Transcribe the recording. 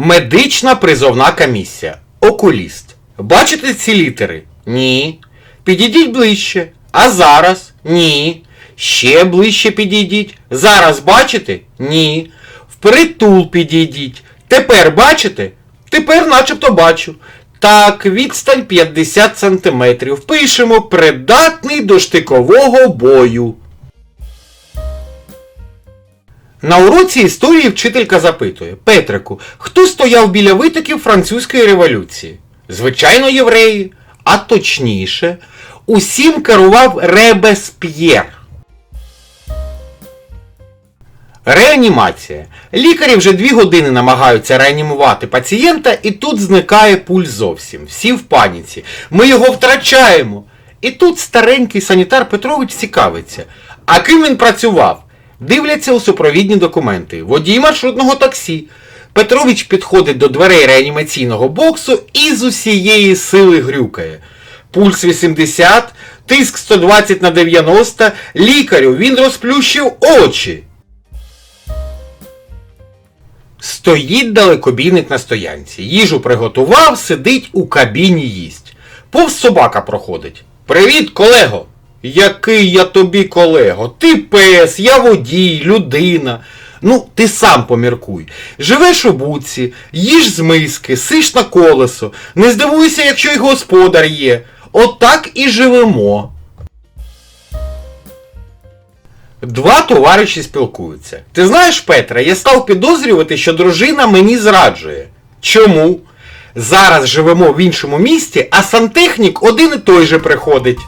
Медична призовна комісія. Окуліст. Бачите ці літери? Ні. Підійдіть ближче. А зараз? Ні. Ще ближче підійдіть. Зараз бачите? Ні. Впритул підійдіть. Тепер бачите? Тепер начебто бачу. Так, відстань 50 см. Пишемо придатний до штикового бою. На уроці історії вчителька запитує Петрику, хто стояв біля витоків французької революції? Звичайно, євреї. А точніше, усім керував Ребесп'єр. Реанімація. Лікарі вже дві години намагаються реанімувати пацієнта, і тут зникає пульс зовсім. Всі в паніці. Ми його втрачаємо. І тут старенький санітар Петрович цікавиться. А ким він працював? Дивляться у супровідні документи. Водій маршрутного таксі. Петрович підходить до дверей реанімаційного боксу і з усієї сили грюкає. Пульс 80, тиск 120 на 90, лікарю він розплющив очі. Стоїть далекобійник на стоянці. Їжу приготував, сидить у кабіні їсть. Повз собака проходить. Привіт, колего! Який я тобі колего? Ти пес, я водій, людина. Ну, ти сам поміркуй. Живеш у буці, їж з миски, сиш на колесо. Не здивуйся, якщо й господар є. Отак і живемо. Два товариші спілкуються. Ти знаєш, Петра, я став підозрювати, що дружина мені зраджує. Чому? Зараз живемо в іншому місті, а сантехнік один і той же приходить.